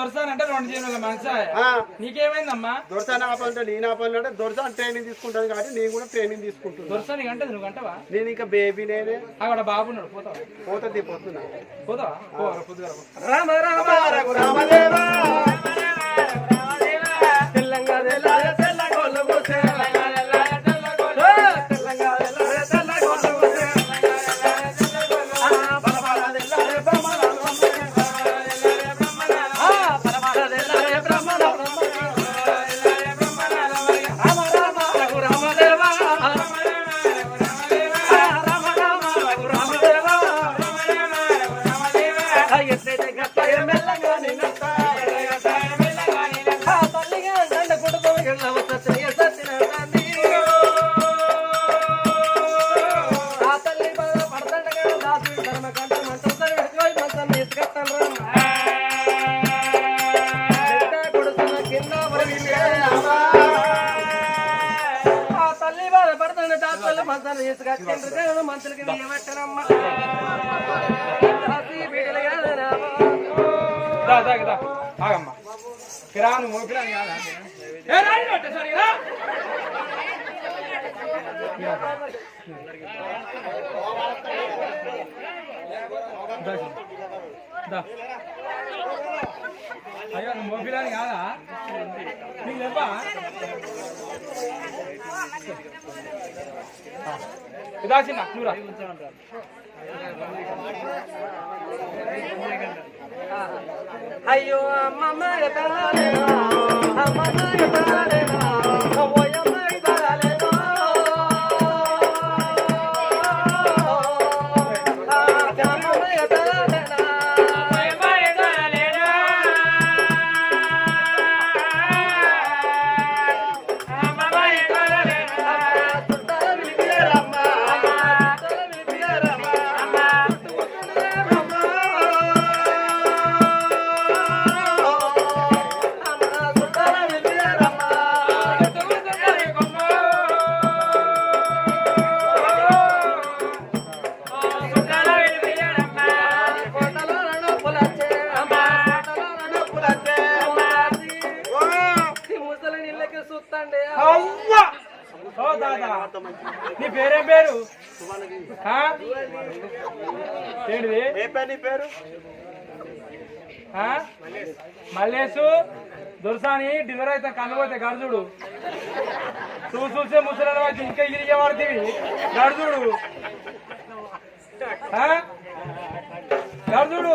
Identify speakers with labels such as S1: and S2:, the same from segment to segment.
S1: దొరసానంటే రెండు జీవుల మనసా నీకేమైందమ్మా
S2: దొరసాని ఆపాలంటే నేను ఆపాలంటే దొరసాని ట్రైనింగ్ తీసుకుంటాను కాబట్టి నేను కూడా ట్రైనింగ్ తీసుకుంటున్నాను
S1: దొరసాని అంటే నువ్వు అంటవా
S2: నేను ఇంకా బేబీ నేనే
S1: అక్కడ బాబున్నాడు పోతావా
S2: పోతుంది పోతున్నా
S1: పోతావా
S2: రామ
S1: తెలంగాణ అయ్యో మోపిలాని కాదా నీకు చెప్పా చిన్న నూరా
S2: అయ్యో అమ్మ మరి అమ్మ
S1: పేరు మల్లేసు దుర్సాని డిన్నర్ అయితే కనుకోతే గర్జుడు చూసి చూసే ముసలి ఇంకా ఇరిగే
S2: వాడుతుంది. గర్జుడు
S1: గర్జుడు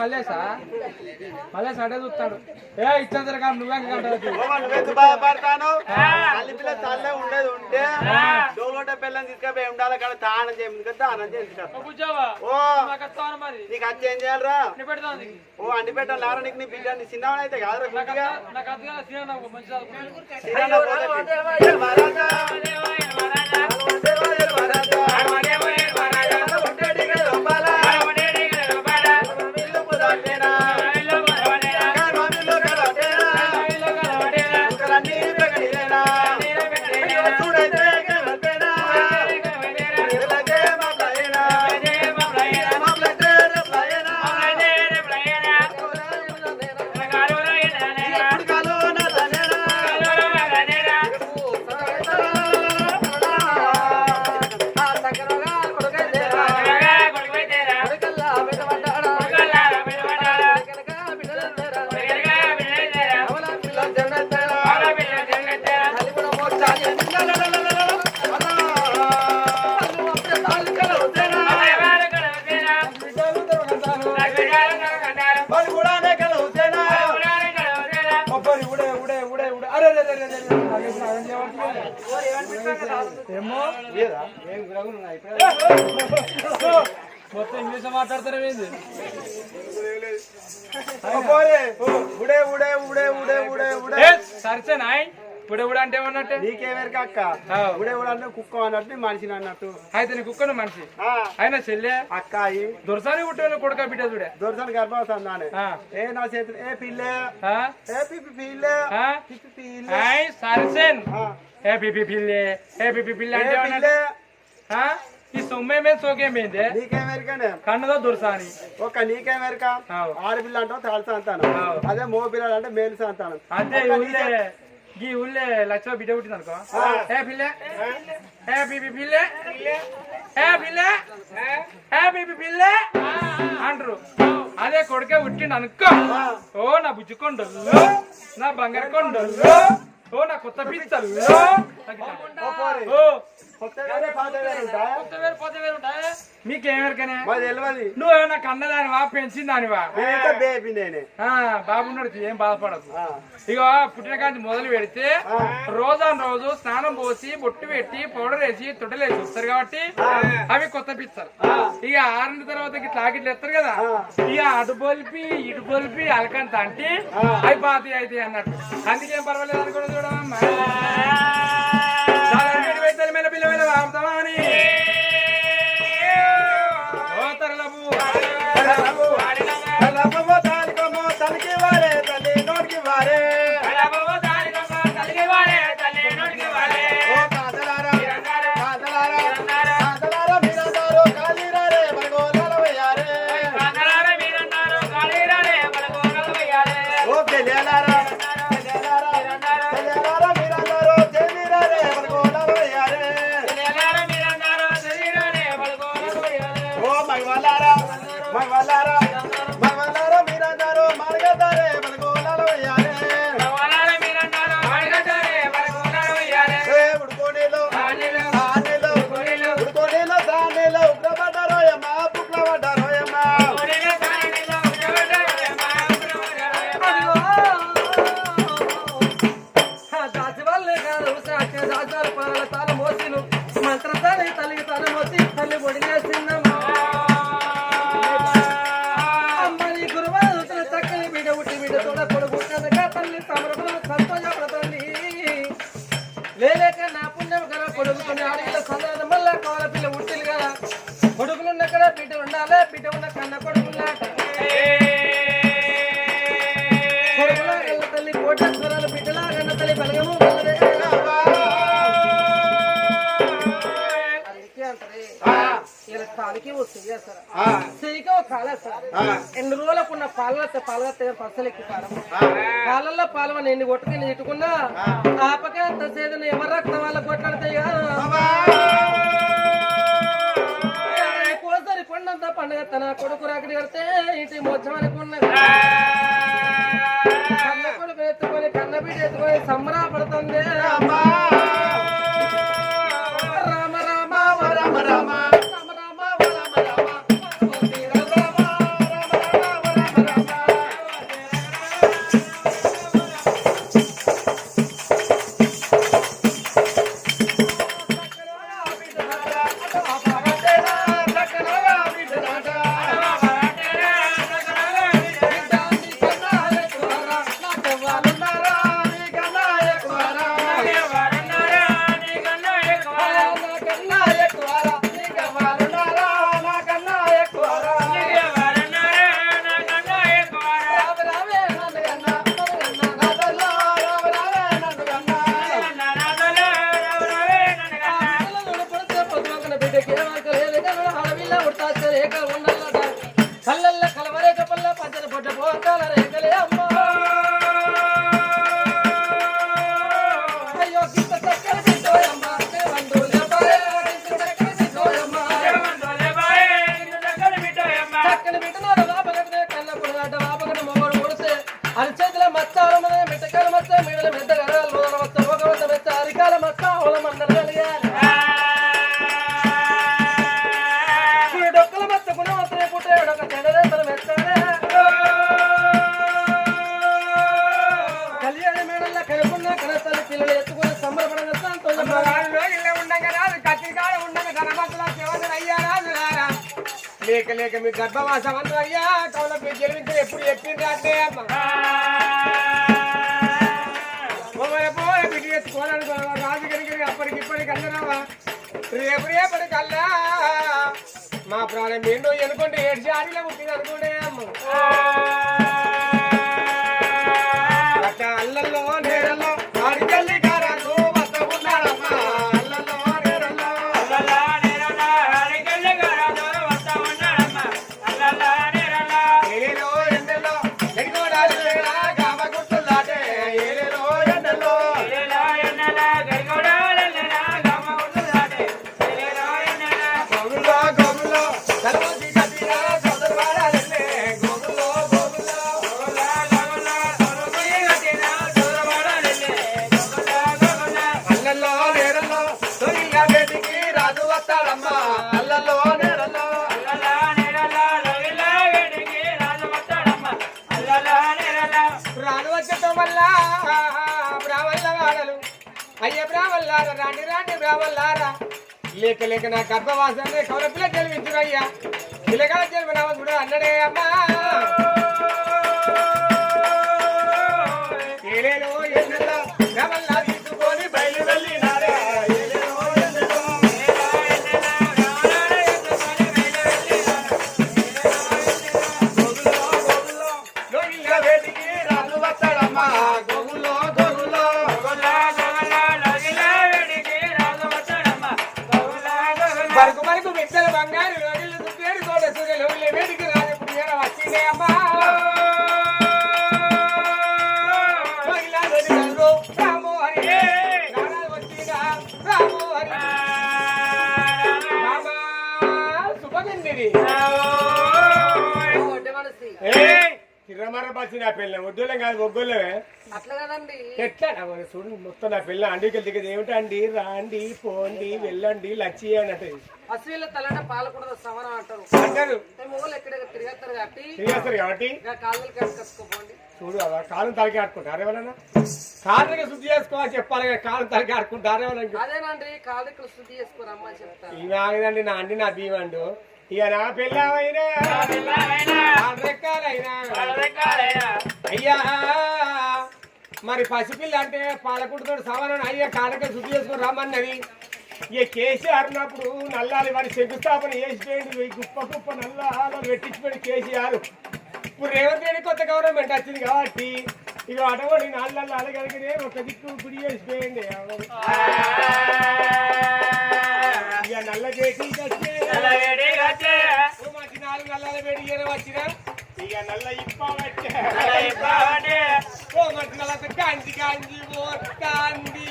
S1: మల్లేసా
S3: మల్లేస అడే చూస్తాడు ఏ ఇచ్చేద్దరు కానీ నువ్వే
S1: ఉండేది ఉంటే కదా ఓ అండి పెట్టాలి లారా నీకు నీ అయితే
S3: ఏమో?
S1: లేదా?
S3: ఏం గురగులు ఉన్నాయి? మొత్తం ఇంగ్లీష్ మాట్లాడతారు ఏంది?
S1: ఉడే ఉడే ఉడే ఉడే ఉడే ఉడే.
S3: సరిసే నాయ్. ఇప్పుడు ఇప్పుడు అంటే ఏమన్నట్టే?
S1: నీకేమేరక అక్క. ఉడే ఉడే అంటే కుక్క అన్నట్టు మనిషిని అన్నట్టు.
S3: అయితే నీ కుక్కను మనిషి.
S1: ఆ,
S3: అయినా చెల్లె?
S1: అక్కాయి
S3: దొరసాని పుట్టిన కొడుక బిడ్డ చూడే?
S1: దొరసని గర్భవతానే
S3: ఆ.
S1: ఏ నా చేతులు ఏ పిల్లే? ఏ పిల్లే? పిల్లే?
S3: సరిసేన్ ఏ పిపి పిల్లే ఏ పిపి పిల్ల అంటే? ఈ సొమ్మేమే సోకేమేందే
S1: నీకేమెరకనే
S3: కన్నదో దొరసాని.
S1: ఒక్క నీకేమెరక. ఆడపిల్ల అంటావు తాళ సంతానం.
S3: ఆవు.
S1: అదే మో పిల్లలు అంటే మేలు సంతానం.
S3: అంతే ఈ
S1: ఒక్క
S3: ఊళ్ళే ఈ ఊళ్ళే లక్ష బిడ్డ పుట్టింది అనుకో ఏ పిల్ల? ఏ పిపి పిల్ల ఏ పిల్ల? ఏ పిపి పిల్ల అంటారు. అదే కొడుకే పుట్టిండు అనుకో ఓ నా బుజ్జి కొండలు నా బంగారు కొండలు ఓ నా కొత్త పిచ్చలు మీకేమెరకనే? నువ్వేమన్నా కన్నదానివా పెంచిందానివా?
S1: బేబీ నేనే.
S3: బాబున్నాడు ఏం
S1: బాధపడదు.
S3: ఇక పుట్టినకాంతి మొదలు పెడితే రోజా రోజు స్నానం పోసి బొట్టు పెట్టి పౌడర్ వేసి తొట్టలేసి చూస్తారు కాబట్టి అవి కొత్త పిస్తారు ఇక ఆరిన తర్వాత తాకిట్లు ఎత్తారు కదా? ఇక అటు బొలిపి ఇటు బొలిపి అలకంత అంటే అవి బాతి అయితే అన్నట్టు. అందుకేం పర్వాలేదు అనుకోండి చూడమ్మా
S2: కాలంలో పాలవ నిన్ను కొట్టుకుని నేను ఇట్టుకున్నా ఆపకే అంత సేదను ఎవరు రక్త వాళ్ళ కొట్లాడతాయా కోసరి కొండంత పండుగ తన కొడుకు రాకడి కడితే ఇంటి మోచం అనుకున్నా కన్న కొడుకు ఎత్తుకొని కన్నబిడ్డ ఎత్తుకొని సంబరా పడుతుంది రామ. రామ రామ రామ.
S4: మీ గర్భవాసం అందరూ అయ్యా కౌల గెలిపించిన ఎప్పుడు చెప్పింది అంటే అమ్మ. పోయ బిడ్డ ఎత్తుకోవాలనుకో రాజు గడికి అప్పటికి ఇప్పటికి అందరావా రేపు రేపటికల్లా మా ప్రాణం ఏంటో ఎనుకుంటే ఏడు ఆడిలో పుట్టింది అనుకుంటే అమ్మ. అట్లా అల్లల్లో లేక నా గర్భవాసాన్ని కౌల పిల్ల పిల్లగా అయ్యా కూడా అన్నడే అమ్మా. ఎట్లా నా మరి చూడు మొత్తం నా పిల్ల అండికి దిగదు ఏమిటండి? రాండి పోండి వెళ్ళండి లచ్చి అన్నట్టు.
S2: అశ్వీల తలంట పాలకూడదు సమానం అంటారు.
S4: అంటారు.
S2: తిరిగేస్తారు కాబట్టి
S4: తిరిగేస్తారు కాబట్టి.
S2: కాళ్ళు కట్టుకోపోండి
S4: చూడు అలా కాలం తలకి ఆడుకుంటారు ఎవరన్నా కాళ్ళకి శుద్ధి చేసుకోవాలి చెప్పాలి కాలం తలకి ఆడుకుంటారు ఎవరన్నా
S2: అదేనండి కాళ్ళు ఇక్కడ శుద్ధి చేసుకోరమ్మా అని చెప్తారు.
S4: ఇవి ఆగదండి నా అండి నా భీమండు ఇక నా పిల్లవైనా రెక్కాలైనా. అయ్యా! మరి పసిపిల్ల అంటే పాలకుడితో సమానం. అయ్యా కాళ్ళకి శుద్ధి చేసుకొని రమ్మన్నది. ఇక కేసీఆర్ ఉన్నప్పుడు నల్లాలి వారి శంకుస్థాపన చేసిపోయింది. ఈ కుప్ప కుప్ప నల్లాలు పెట్టించిపోయింది కేసీఆర్. ఇప్పుడు రేవంత్ రెడ్డి కొత్త గవర్నమెంట్ వచ్చింది కాబట్టి ఇక అటువంటి నల్లల్లా అలగలిగినే ఒక దిక్కు గుడి చేసిపోయింది. ఇక నల్ల చేసి వచ్చే. మంచి నాలుగు నల్లల ఇయ్యన వచ్చిన. ఇక నల్ల ఇప్ప వచ్చే ఓ మంచి నల్ల కాంచి కాంచి పోతాంది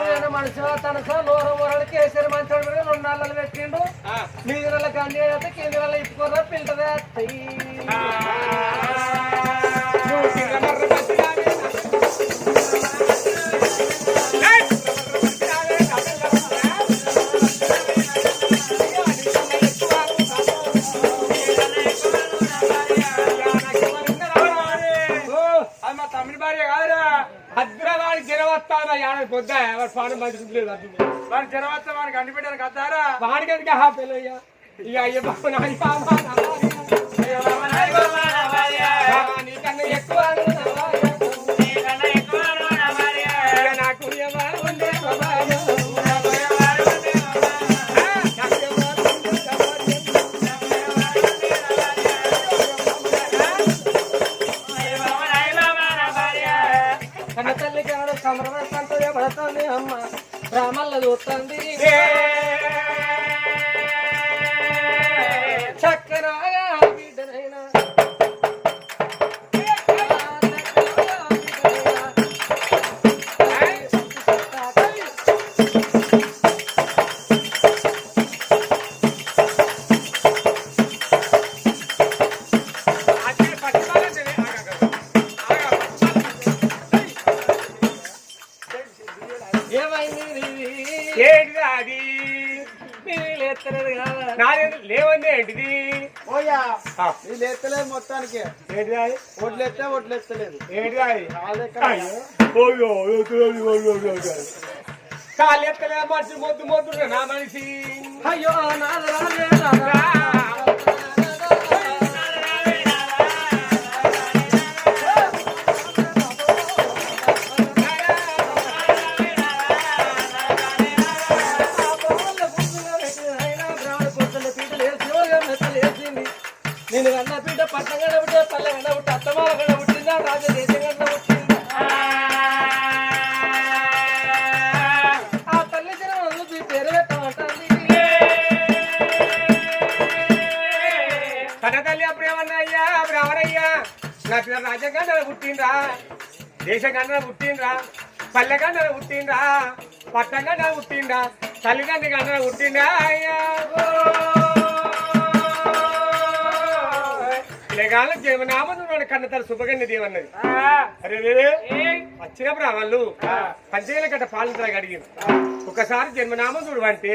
S2: నేను మనిషి తన నూరు మూరలు కేసరి మంచోడు మీద రెండు నెలలు పెట్టిండు
S4: ఆ,
S2: మీది నెల గంజి అయితే కింది నెల ఇప్పుకోరా పిల్లదే
S4: నువ్వు
S3: వాడి వాడికి అన్ని పెట్టారు కదారా
S4: వాడికి హా ఇక అయ్య బాబు నీకన్నా ఎక్కువ
S2: పడతాంది అమ్మ. రామల్ల చూస్తుంది
S4: లేవండి ఏంటిది?
S1: ఓయా మొత్తానికి.
S4: అది? అది? ఎత్తులేదు, ఎత్తలే మనిషి మొద్దు మొద్దు నా మనిషి.
S2: అయ్యో నాద
S4: నా పిల్ల రాజగండ పుట్టిండ్రా దేశగండ పుట్టిండ్రా పల్లెగండ పుట్టిండ్రా పట్టగండ పుట్టిండ్రా తల్లిదండ్రి గండ పుట్టిండ్రా. అయ్యా పిల్లగాళ్ళ జీవనామను కన్న తల శుభగండి దేవన్నది అరే వచ్చిన బ్రాహ్మణులు పంచగల గట్ట పాలించడానికి అడిగింది ఒకసారి జన్మనామం చూడమంటే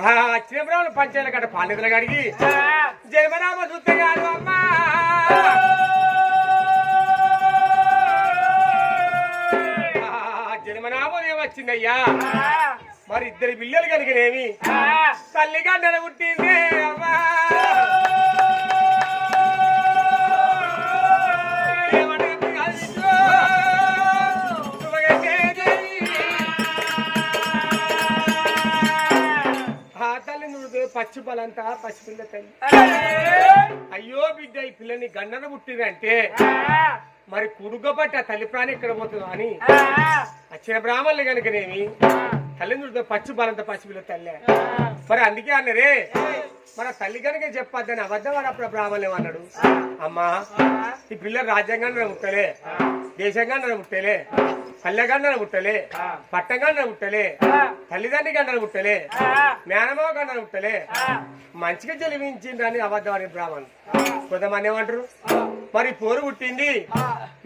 S4: ఆ వచ్చిన బ్రాహ్మణులు పంచాయల గట్ట పాలించడానికి అడిగి జన్మనామం చూస్తే కాదు అమ్మా. ఏమొచ్చిందయ్యా మరి ఇద్దరి పిల్లలు కలిగినేమి? తల్లి గండన పుట్టింది అమ్మా. పచ్చి బలంతా పసిపిల్ల తల్లి. అయ్యో బిడ్డ ఈ పిల్లని గండన పుట్టిందంటే. మరి కుడుగబట్ట తల్లి ప్రాణి ఎక్కడ పోతుందో అని. వచ్చిన బ్రాహ్మణులు కనుకనేమి? తల్లి నువ్వు పచ్చి బలంత పసిపిల్ల తల్లి. మరి అందుకే అన్నరే మన తల్లి కనుక చెప్పొద్దని అబద్ధం వాడు అప్పుడు బ్రాహ్మణులు ఏమన్నాడు? అమ్మా ఈ పిల్ల రాజ్యాంగాన్ని ముట్టలే దేశంగా ముట్టలే పల్లెగండ ముట్టలే పట్టగండ ముట్టలే తల్లిదండ్రి గండ ముట్టలే మేనమావ గండ ముట్టలే. మంచిగా జలివించిండ్రని అబద్ధం అని బ్రాహ్మణులు. కొంతమంది ఏమంటారు? మరి పోరు పుట్టింది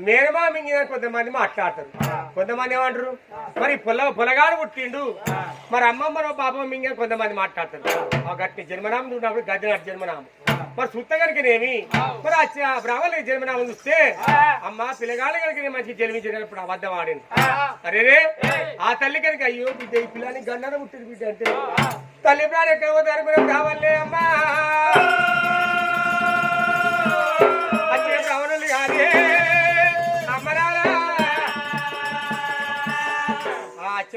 S4: మేనమా మింగిన కొంతమంది మాట్లాడతారు. కొంతమంది ఏమంటారు? మరి పొల పొలగాడు పుట్టిండు. మరి అమ్మమ్మరో బాబా ఇంకా కొంతమంది మాట్లాడతారు. ఆ గట్టి జన్మనామం చూసినప్పుడు గద్దెనాడు జన్మనామం. మరి సుత్త కనుకనేమి మరి ఆ బ్రాహ్మణులకి జన్మనామం చూస్తే అమ్మ పిల్లగాళ్ళ కనుక మంచి జన్మించినప్పుడు అబద్ధం ఆడింది అరే ఆ తల్లి కనుక అయ్యో బిడ్డ ఈ పిల్లని గండన పుట్టింది బిడ్డ అంటే తల్లి ప్రాణి ఎక్కడ పోతే అనుకునే అమ్మా.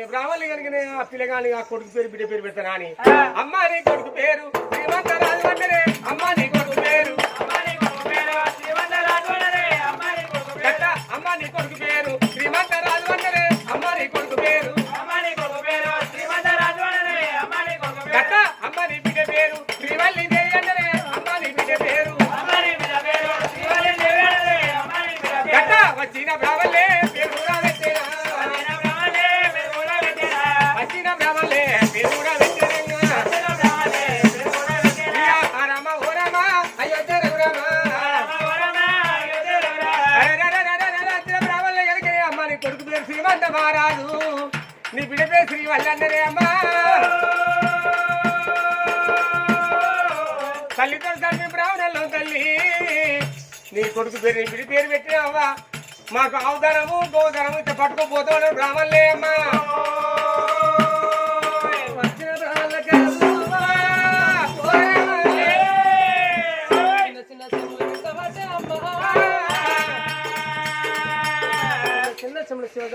S4: బ్రాహ్మణులు కనుక ఆ పిల్లగాని ఆ కొడుకు పేరు బిడ్డ పేరు పెడతానా అని అమ్మ నీ కొడుకు పేరు శ్రీమంతరాజు అంటే అమ్మ నీ కొడుకు పేరు. అమ్మ నీ కొడుకు పేరు శ్రీమంతరాజు అంటే అమ్మ నీ కొడుకు పేరు బిడ్డ పేరు శ్రీవల్లి అన్నదే తల్లి బ్రాహ్మణుల్లో తల్లి. నీ కొడుకు పేరు నీ బిడ్డ పేరు పెట్టినావా మాకు ఆవుదనము గోధనము ఇట్లా పట్టుకోపోతాడు బ్రాహ్మణులే అమ్మా.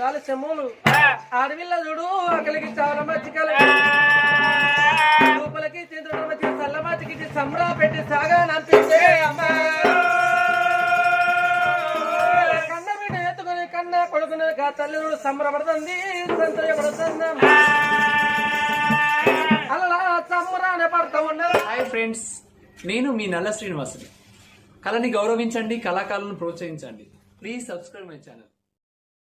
S2: చెములు శివగాల చెమ్ములు అడవిల్ల చూడు అక్కడికి చాలా మచ్చికలు లోపలికి చంద్రుడు మధ్య చల్ల మచ్చికి సంబరా పెట్టి సాగా నంపిస్తే అమ్మా. కన్న బిడ్డ ఎత్తుకుని కన్న కొడుకుని గా తల్లి సంబరపడుతుంది సంతోషపడుతుంది అలా సంబరాన్ని పడతా ఉన్నారు
S5: హాయ్ ఫ్రెండ్స్ నేను మీ నల్ల శ్రీనివాసుని. కళని గౌరవించండి కళాకారులను ప్రోత్సహించండి. Please subscribe my channel.